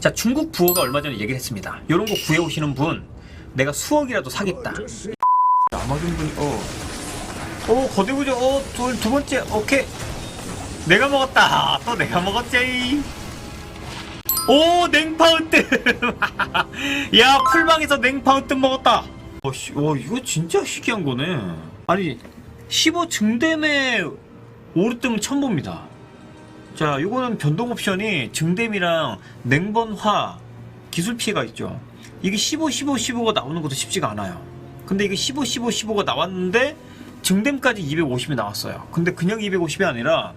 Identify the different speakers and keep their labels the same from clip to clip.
Speaker 1: 자 중국 부호가 얼마 전에 얘기를 했습니다. 이런 거 구해 오시는 분 내가 수억이라도 사겠다. 남아준 분이 어. 어 거대구조 어두 두 번째 오케이. 내가 먹었다. 또 내가 먹었지. 오 냉파운드. 야 풀방에서 냉파운드 먹었다. 어, 씨, 어 이거 진짜 희귀한 거네. 아니 15 증댐의 오르뜸은 처음 봅니다. 자, 이거는 변동 옵션이 증댐이랑 냉번화 기술 피해가 있죠. 이게 15, 15, 15가 나오는 것도 쉽지가 않아요. 근데 이게 15, 15, 15가 나왔는데 증댐까지 250이 나왔어요. 근데 그냥 250이 아니라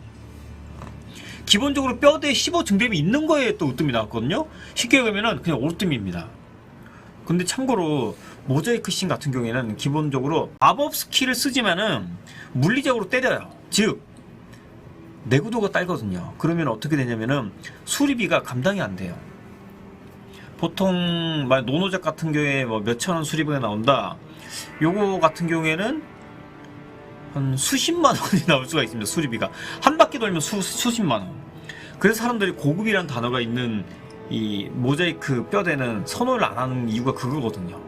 Speaker 1: 기본적으로 뼈대에 15 증댐이 있는 거에 또 으뜸이 나왔거든요. 쉽게 얘기하면 그냥 오르뜸입니다. 근데 참고로 모자이크 씬 같은 경우에는 기본적으로 마법 스킬을 쓰지만은 물리적으로 때려요. 즉 내구도가 딸거든요. 그러면 어떻게 되냐면은 수리비가 감당이 안 돼요. 보통 막 노노작 같은 경우에 뭐 몇천 원 수리비가 나온다. 요거 같은 경우에는 한 수십만 원이 나올 수가 있습니다. 수리비가 한 바퀴 돌면 수, 수십만 원. 그래서 사람들이 고급이란 단어가 있는 이 모자이크 뼈대는 선호를 안 하는 이유가 그거거든요.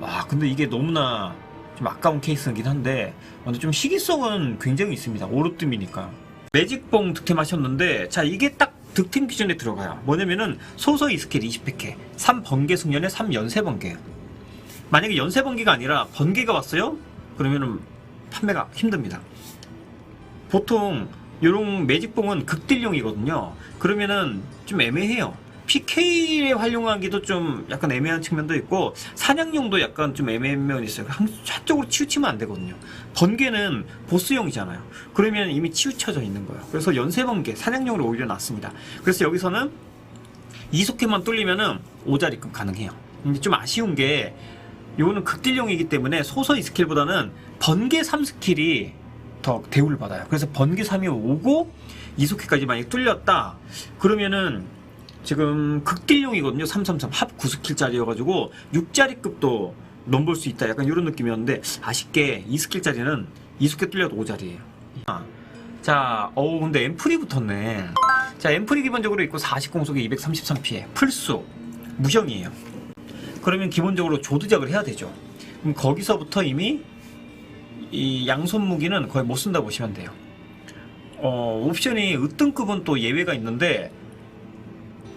Speaker 1: 와, 근데 이게 너무나 좀 아까운 케이스이긴 한데, 근데 좀 시기성은 굉장히 있습니다. 오르뜸이니까. 매직봉 득템 하셨는데, 자, 이게 딱 득템 기준에 들어가요. 뭐냐면은 소서이 스킬 20팩에 3번개 숙련에 3연쇄 번개. 만약에 연쇄 번개가 아니라 번개가 왔어요? 그러면은 판매가 힘듭니다. 보통 이런 매직봉은 극딜용이거든요. 그러면은 좀 애매해요. PK에 활용하기도 좀 약간 애매한 측면도 있고 사냥용도 약간 좀 애매한 면이 있어요. 한- 한쪽으로 치우치면 안 되거든요. 번개는 보스용이잖아요. 그러면 이미 치우쳐져 있는 거예요. 그래서 연쇄 번개 사냥용으로 오히려 낫습니다. 그래서 여기서는 이속회만 뚫리면은 오자리급 가능해요. 근데 좀 아쉬운 게 요거는 극딜용이기 때문에 소서이 스킬보다는 번개 3스킬이 더 대우를 받아요. 그래서 번개 3이 오고 이속회까지 만약 뚫렸다 그러면은 지금 극딜용이거든요. 333 합 9스킬짜리여가지고 6자리급도 넘볼 수 있다. 약간 이런 느낌이었는데 아쉽게 2스킬짜리는 이속회 뚫려도 5자리예요. 아, 자, 어우 근데 앰플이 붙었네. 자, 앰플이 기본적으로 있고 40 공속에 233 피해, 풀수, 무형이에요. 그러면 기본적으로 조드작을 해야 되죠. 그럼 거기서부터 이미 이 양손 무기는 거의 못 쓴다 보시면 돼요. 어, 옵션이 으뜸급은 또 예외가 있는데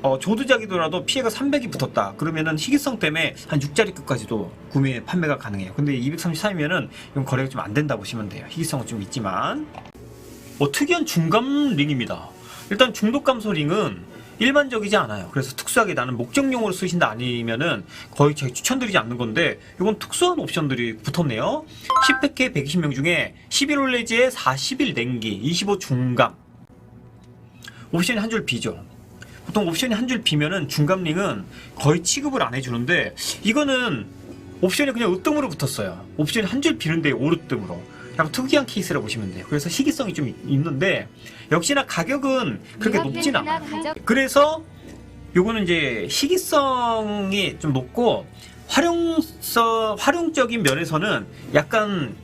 Speaker 1: 어, 조드작이더라도 피해가 300이 붙었다. 그러면은 희귀성 때문에 한 6자리급까지도 구매 판매가 가능해요. 근데 233이면은 이건 거래가 좀 안 된다 보시면 돼요. 희귀성은 좀 있지만 뭐 특이한 중감 링입니다. 일단 중독 감소 링은 일반적이지 않아요. 그래서 특수하게 나는 목적용으로 쓰신다 아니면은 거의 제가 추천드리지 않는 건데 이건 특수한 옵션들이 붙었네요. 10팩에 120명 중에 11홀레지에 40일 냉기, 25 중감. 옵션이 한 줄 비죠. 보통 옵션이 한 줄 비면은 중감링은 거의 취급을 안 해주는데 이거는 옵션이 그냥 으뜸으로 붙었어요. 옵션이 한 줄 비는데 오르뜸으로. 약간 특이한 케이스라 보시면 돼요. 그래서 희귀성이 좀 있- 있는데 역시나 가격은 그렇게 높진 않아요. 그래서 요거는 이제 희귀성이 좀 높고 활용성 활용적인 면에서는 약간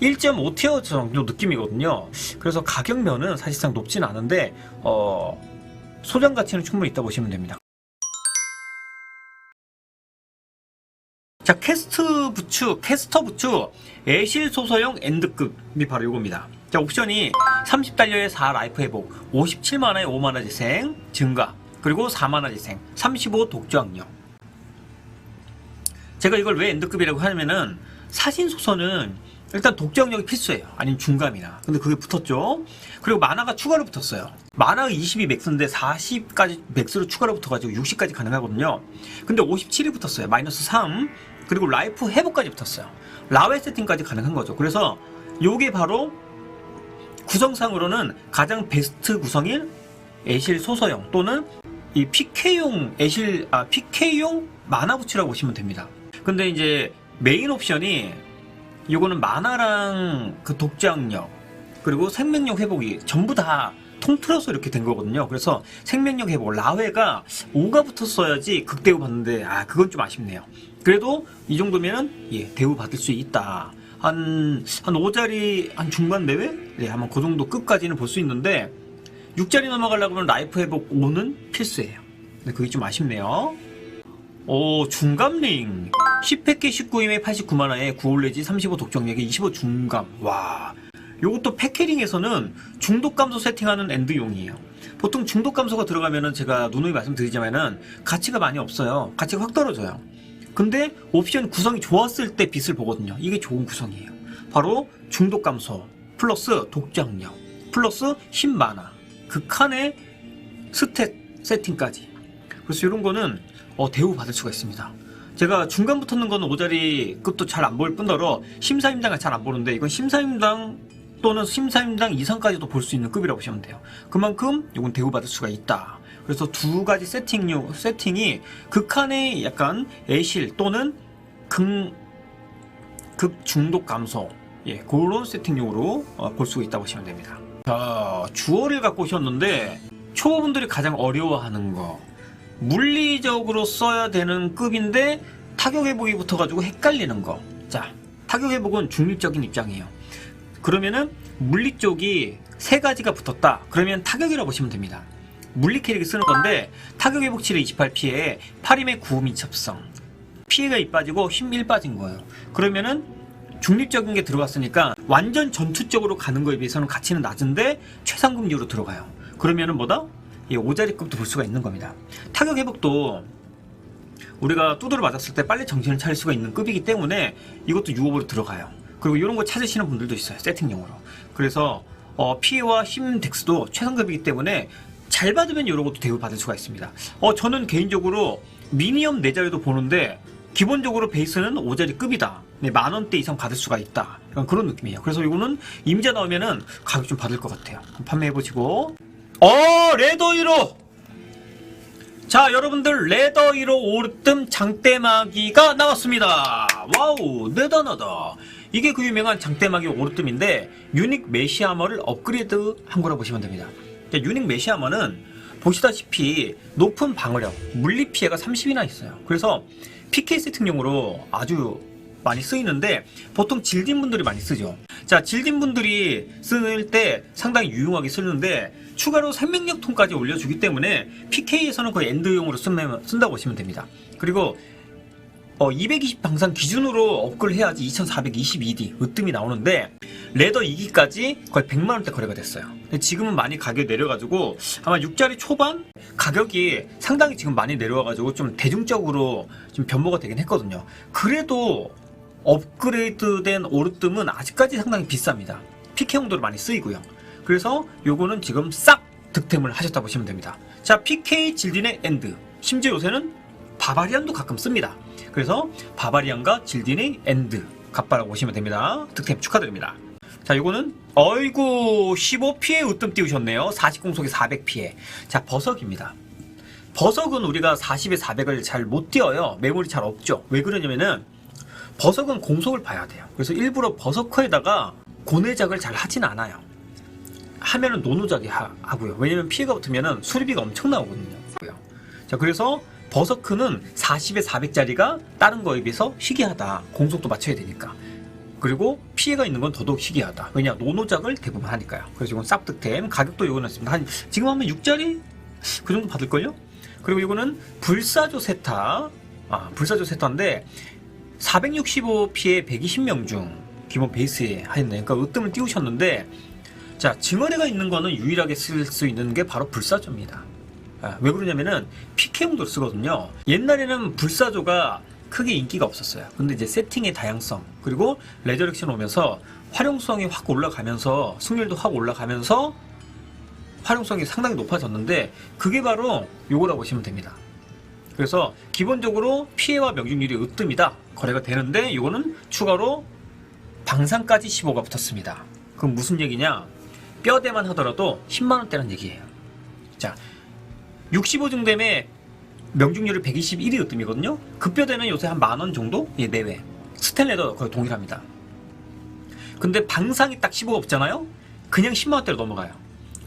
Speaker 1: 1.5티어 정도 느낌이거든요. 그래서 가격면은 사실상 높진 않은데 어 소장 가치는 충분히 있다 보시면 됩니다. 자, 캐스트 부츠, 캐스터 부츠, 애실 소서용 엔드급이 바로 이겁니다. 자, 옵션이 30달러에 4 라이프 회복, 57만화에 5만화 재생, 증가, 그리고 4만화 재생, 35 독주 악력. 제가 이걸 왜 엔드급이라고 하냐면은 사신 소서는 일단 독점력이 필수예요. 아니면 중감이나. 근데 그게 붙었죠. 그리고 만화가 추가로 붙었어요. 만화가 20이 맥스인데 40까지 맥스로 추가로 붙어가지고 60까지 가능하거든요. 근데 57이 붙었어요. 마이너스 3. 그리고 라이프 회복까지 붙었어요. 라웨 세팅까지 가능한 거죠. 그래서 요게 바로 구성상으로는 가장 베스트 구성인 애실 소서형 또는 이 PK용 애실 아 PK용 만화 부츠라고 보시면 됩니다. 근데 이제 메인 옵션이 요거는 만화랑 그 독장력 그리고 생명력 회복이 전부 다 통틀어서 이렇게 된 거거든요. 그래서 생명력 회복 라회가 5가 붙었어야지 극대우 받는데 아 그건 좀 아쉽네요. 그래도 이 정도면은 예 대우 받을 수 있다. 한한 5자리 한 중반 내외? 네, 한번 그 정도 끝까지는 볼 수 있는데 6자리 넘어가려고 하면 라이프 회복 5는 필수예요. 근데 그게 좀 아쉽네요. 오, 중감링. 10팩계 19임에 89만화에 9올레지 35 독점력에 25 중감. 와. 요것도 패캐링에서는 중독 감소 세팅하는 엔드용이에요. 보통 중독 감소가 들어가면은 제가 누누이 말씀드리지만은 가치가 많이 없어요. 가치가 확 떨어져요. 근데 옵션 구성이 좋았을 때 빛을 보거든요. 이게 좋은 구성이에요. 바로 중독 감소 플러스 독장력 플러스 10만화 극한의 스탯 세팅까지. 그래서 이런 거는 어, 대우 받을 수가 있습니다. 제가 중간 붙었는 거는 오자리 급도 잘 안 보일 뿐더러 심사임당을 잘 안 보는데 이건 심사임당 또는 심사임당 이상까지도 볼 수 있는 급이라고 보시면 돼요. 그만큼 이건 대우 받을 수가 있다. 그래서 두 가지 세팅용 세팅이 극한의 약간 애실 또는 극, 극 중독 감소 예 그런 세팅용으로 어, 볼 수가 있다고 보시면 됩니다. 자 주어를 갖고 오셨는데 초보분들이 가장 어려워하는 거 물리적으로 써야 되는 급인데 타격 회복이 붙어가지고 헷갈리는 거. 자, 타격 회복은 중립적인 입장이에요. 그러면은 물리 쪽이 세 가지가 붙었다. 그러면 타격이라고 보시면 됩니다. 물리 캐릭을 쓰는 건데 타격 회복 치료 28피해 8임의 9 민첩성 피해가 2 빠지고 힘1 빠진 거예요. 그러면은 중립적인 게 들어갔으니까 완전 전투적으로 가는 거에 비해서는 가치는 낮은데 최상급류로 들어가요. 그러면은 뭐다? 이 오자리급도 볼 수가 있는 겁니다. 타격 회복도 우리가 두드려 맞았을 때 빨리 정신을 차릴 수가 있는 급이기 때문에 이것도 유업으로 들어가요. 그리고 이런 거 찾으시는 분들도 있어요. 세팅용으로. 그래서 어, 피해와 힘 덱스도 최상급이기 때문에 잘 받으면 이런 것도 대우 받을 수가 있습니다. 어, 저는 개인적으로 미니엄 4자리도 보는데 기본적으로 베이스는 5자리 급이다. 네, 만 원대 이상 받을 수가 있다. 그런 느낌이에요. 그래서 이거는 임자 나오면은 가격 좀 받을 것 같아요. 판매해 보시고. 어, 레더 1호! 자, 여러분들, 레더 1호 오르뜸 장대마기가 나왔습니다. 와우, 대단하다. 이게 그 유명한 장대마기 오르뜸인데, 유닉 메시아머를 업그레이드 한 거라고 보시면 됩니다. 자, 유닉 메시아머는 보시다시피 높은 방어력, 물리 피해가 30이나 있어요. 그래서 PK 세팅용으로 아주 많이 쓰이는데 보통 질딘 분들이 많이 쓰죠. 자, 질딘 분들이 쓸 때 상당히 유용하게 쓰는데 추가로 생명력 톤까지 올려주기 때문에 PK에서는 거의 엔드용으로 쓴다고 보시면 됩니다. 그리고 어, 220 방산 기준으로 업글 해야지 2422D 으뜸이 나오는데 레더 2기까지 거의 100만원대 거래가 됐어요. 지금은 많이 가격이 내려가지고 아마 6자리 초반 가격이 상당히 지금 많이 내려와가지고 좀 대중적으로 좀 변모가 되긴 했거든요. 그래도 업그레이드된 오르뜸은 아직까지 상당히 비쌉니다. PK 용도로 많이 쓰이고요. 그래서 요거는 지금 싹 득템을 하셨다 보시면 됩니다. 자, PK 질딘의 엔드. 심지어 요새는 바바리안도 가끔 씁니다. 그래서 바바리안과 질딘의 엔드 갑바라고 보시면 됩니다. 득템 축하드립니다. 자, 요거는 어이구 15피해 으뜸 띄우셨네요. 40공속에 400피해. 자, 버석입니다. 버석은 우리가 40에 400을 잘 못 띄어요. 메모리 잘 없죠. 왜 그러냐면은 버석은 공속을 봐야 돼요. 그래서 일부러 버서커에다가 고내작을 잘 하진 않아요. 하면은 노노작이 하, 하고요. 왜냐면 피해가 붙으면은 수리비가 엄청 나오거든요. 자, 그래서 버서크는 40에 400짜리가 다른 거에 비해서 희귀하다. 공속도 맞춰야 되니까. 그리고 피해가 있는 건 더더욱 희귀하다. 왜냐, 노노작을 대부분 하니까요. 그래서 이건 쌉득템. 가격도 이거는 있습니다. 한, 지금 하면 6짜리? 그 정도 받을걸요? 그리고 이거는 불사조 세타. 아, 불사조 세타인데, 465피에 120명 중 기본 베이스에 하였네. 그러니까 으뜸을 띄우셨는데, 자, 증언회가 있는 거는 유일하게 쓸 수 있는 게 바로 불사조입니다. 아, 왜 그러냐면은 PK용도를 쓰거든요. 옛날에는 불사조가 크게 인기가 없었어요. 근데 이제 세팅의 다양성 그리고 레저렉션 오면서 활용성이 확 올라가면서 승률도 확 올라가면서 활용성이 상당히 높아졌는데 그게 바로 요거라고 보시면 됩니다. 그래서 기본적으로 피해와 명중률이 으뜸이다 거래가 되는데 이거는 추가로 방산까지 15가 붙었습니다. 그럼 무슨 얘기냐? 뼈대만 하더라도 10만 원대란 얘기예요. 자, 65중 되면 명중률이 121이 으뜸이거든요. 급뼈대는 요새 한 만원 정도 예, 내외. 스탠레더 거의 동일합니다. 근데 방상이 딱 15가 없잖아요. 그냥 10만 원대로 넘어가요.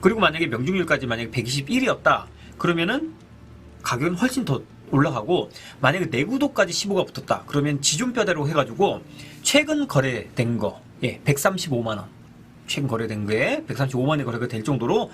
Speaker 1: 그리고 만약에 명중률까지 만약에 121이었다. 그러면은 가격은 훨씬 더 올라가고 만약에 내구도까지 15가 붙었다. 그러면 지존뼈대로 해가지고 최근 거래된 거, 예, 135만 원. 최근 거래된 거에 135만 원이 거래가 될 정도로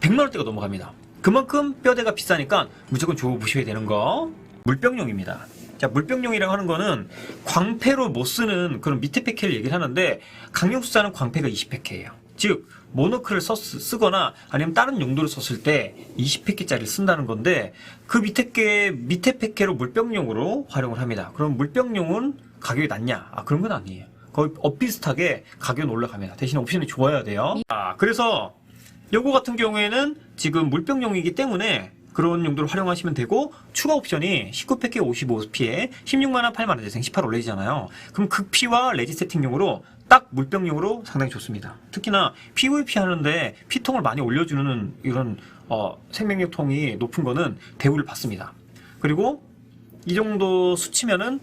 Speaker 1: 100만 원대가 넘어갑니다. 그만큼 뼈대가 비싸니까 무조건 주워 보셔야 되는 거. 물병용입니다. 자, 물병용이라고 하는 거는 광패로 못 쓰는 그런 밑에 패키를 얘기를 하는데 강력수사는 광패가 20패키예요. 즉 모노크를 썼, 쓰거나 아니면 다른 용도를 썼을 때 20패키짜리를 쓴다는 건데 그 밑에 게 밑에 패키로 물병용으로 활용을 합니다. 그럼 물병용은 가격이 낮냐? 아 그런 건 아니에요. 거의 엇비슷하게 가격은 올라갑니다. 대신 옵션이 좋아야 돼요. 아 그래서 요거 같은 경우에는 지금 물병용이기 때문에 그런 용도로 활용하시면 되고 추가 옵션이 19팩에 55피에 16만원 8만원 재생 18 올레지잖아요 그럼 극피와 레지 세팅용으로 딱 물병용으로 상당히 좋습니다 특히나 PVP 하는데 피통을 많이 올려주는 이런 어, 생명력통이 높은 거는 대우를 받습니다 그리고 이 정도 수치면은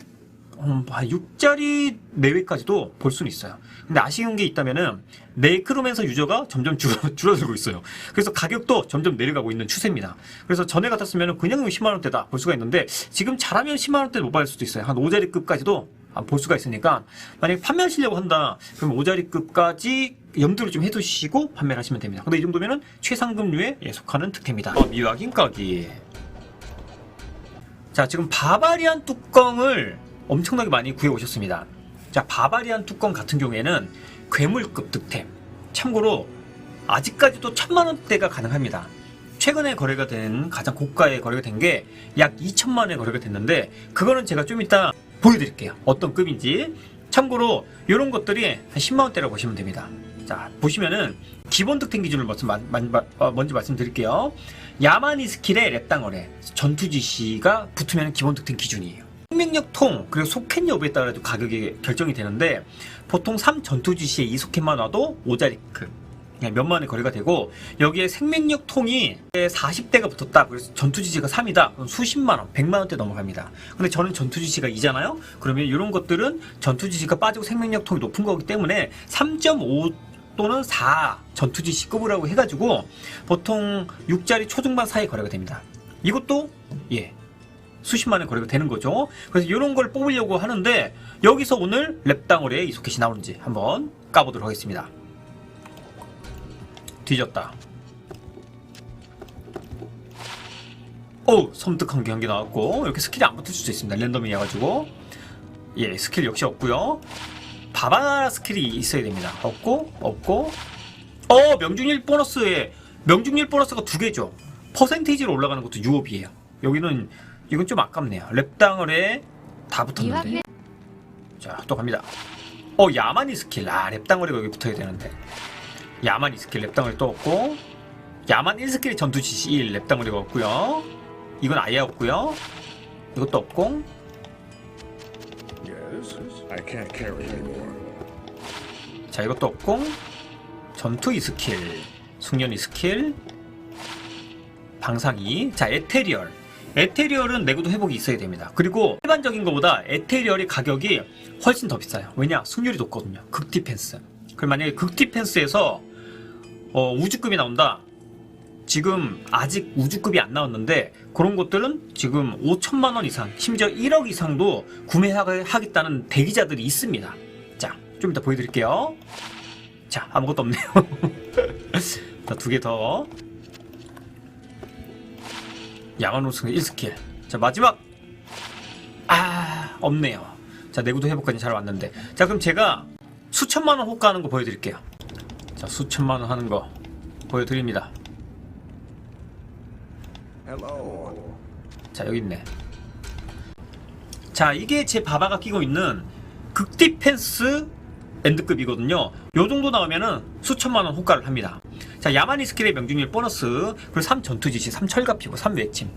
Speaker 1: 음, 6짜리 내외까지도 볼 수는 있어요. 근데 아쉬운 게 있다면은 네크로맨서 유저가 점점 줄어, 줄어 들고 있어요. 그래서 가격도 점점 내려가고 있는 추세입니다. 그래서 전에 같았으면 그냥 10만 원대다 볼 수가 있는데 지금 잘하면 10만 원대 못 받을 수도 있어요. 한 5자리급까지도 볼 수가 있으니까 만약에 판매하시려고 한다 그럼 5자리급까지 염두를 좀 해두시고 판매를 하시면 됩니다. 근데 이 정도면은 최상급류에 예, 속하는 특혜입니다. 어, 미와 김가기 자, 지금 바바리안 뚜껑을 엄청나게 많이 구해 오셨습니다. 자, 바바리안 뚜껑 같은 경우에는 괴물급 득템. 참고로 아직까지도 천만 원대가 가능합니다. 최근에 거래가 된 가장 고가의 거래가 된 게 약 2천만 원에 거래가 됐는데 그거는 제가 좀 이따 보여드릴게요. 어떤 급인지. 참고로 이런 것들이 한 10만 원대라고 보시면 됩니다. 자 보시면은 기본 득템 기준을 먼저, 마- 마- 어, 먼저 말씀드릴게요. 야마니 스킬의 랩당어래 전투 지시가 붙으면 기본 득템 기준이에요. 생명력 통 그리고 소켓 여부에 따라 가격이 결정이 되는데 보통 3 전투 지시에 2소켓만 와도 5자리급 몇만 원에 거래가 되고 여기에 생명력 통이 40대가 붙었다. 그래서 전투 지시가 3이다. 그럼 수십만 원 100만 원대 넘어갑니다. 근데 저는 전투 지시가 2잖아요. 그러면 이런 것들은 전투 지시가 빠지고 생명력 통이 높은 거기 때문에 3.5 또는 4 전투 지시급이라고 해가지고 보통 6자리 초중반 사이 거래가 됩니다. 이것도 예 수십만 원 거래가 되는 거죠. 그래서 이런 걸 뽑으려고 하는데 여기서 오늘 랩당월에 이 소켓이 나오는지 한번 까보도록 하겠습니다. 뒤졌다. 오 섬뜩한 게 한 개 나왔고 이렇게 스킬이 안 붙을 수도 있습니다. 랜덤이어가지고 예 스킬 역시 없고요. 바바나 스킬이 있어야 됩니다. 없고 없고 어 명중률 보너스에 명중률 보너스가 두 개죠. 퍼센테이지로 올라가는 것도 유업이에요. 여기는 이건 좀 아깝네요. 랩당을에 다 붙었는데. 자, 또 갑니다. 어, 야마니 스킬. 아, 랩당을에 여기 붙어야 되는데. 야마니 스킬 랩당을이 또 없고. 야만 1스킬이 전투 지시 1 랩당을이가 없고요. 이건 아예 없고요. 이것도 없고. 자, 이것도 없고. 전투 2스킬. 숙련 2스킬. 방사기. 자, 에테리얼. 에테리얼은 내구도 회복이 있어야 됩니다. 그리고 일반적인 것보다 에테리얼이 가격이 훨씬 더 비싸요. 왜냐? 승률이 높거든요. 극 디펜스. 그럼 만약에 극 디펜스에서 어, 우주급이 나온다. 지금 아직 우주급이 안 나왔는데 그런 것들은 지금 5천만 원 이상, 심지어 1억 이상도 구매하겠다는 대기자들이 있습니다. 자, 좀 이따 보여드릴게요. 자, 아무것도 없네요. 자, 두개 더. 야간 우승 1스킬. 자, 마지막. 아, 없네요. 자, 내구도 회복까지 잘 왔는데. 자, 그럼 제가 수천만 원 호가하는 거 보여드릴게요. 자, 수천만 원 하는 거 보여드립니다. 자, 여기 있네. 자, 이게 제 바바가 끼고 있는 극디펜스 엔드급이거든요. 요 정도 나오면은 수천만 원 호가를 합니다. 자, 야마니 스킬의 명중률 보너스, 그리고 3 전투 지시, 3 철갑피고, 3 외침.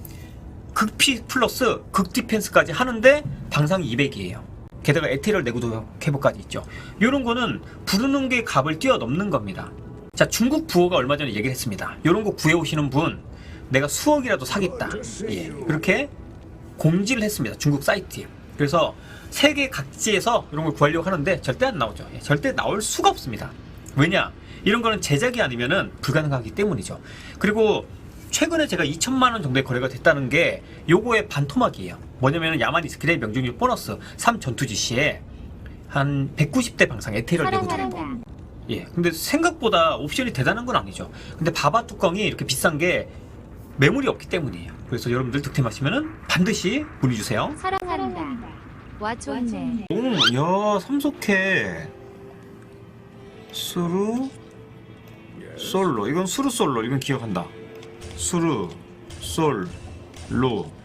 Speaker 1: 극피 플러스 극디펜스까지 하는데 방상이 200이에요. 게다가 에테리얼 내구도 회복까지 있죠. 요런 거는 부르는 게 값을 뛰어넘는 겁니다. 자, 중국 부호가 얼마 전에 얘기를 했습니다. 요런 거 구해오시는 분, 내가 수억이라도 사겠다. 예, 그렇게 공지를 했습니다. 중국 사이트에. 그래서 세계 각지에서 이런 걸 구하려고 하는데 절대 안 나오죠. 예, 절대 나올 수가 없습니다. 왜냐? 이런 거는 제작이 아니면은 불가능하기 때문이죠. 그리고 최근에 제가 2천만 원 정도의 거래가 됐다는 게 요거의 반토막이에요. 뭐냐면은 야마니 스킬의 명중률 보너스 3 전투 지 시에 한 190대 방상 에테리얼 회복. 예. 근데 생각보다 옵션이 대단한 건 아니죠. 근데 바바 뚜껑이 이렇게 비싼 게 매물이 없기 때문이에요. 그래서 여러분들 득템하시면은 반드시 문의 주세요.
Speaker 2: 사랑한다. 와 좋네.
Speaker 1: 오, 야, 삼속해. 수루, 솔로. 이건 수루 솔로. 이건 기억한다. 수루, 솔, 로. 어?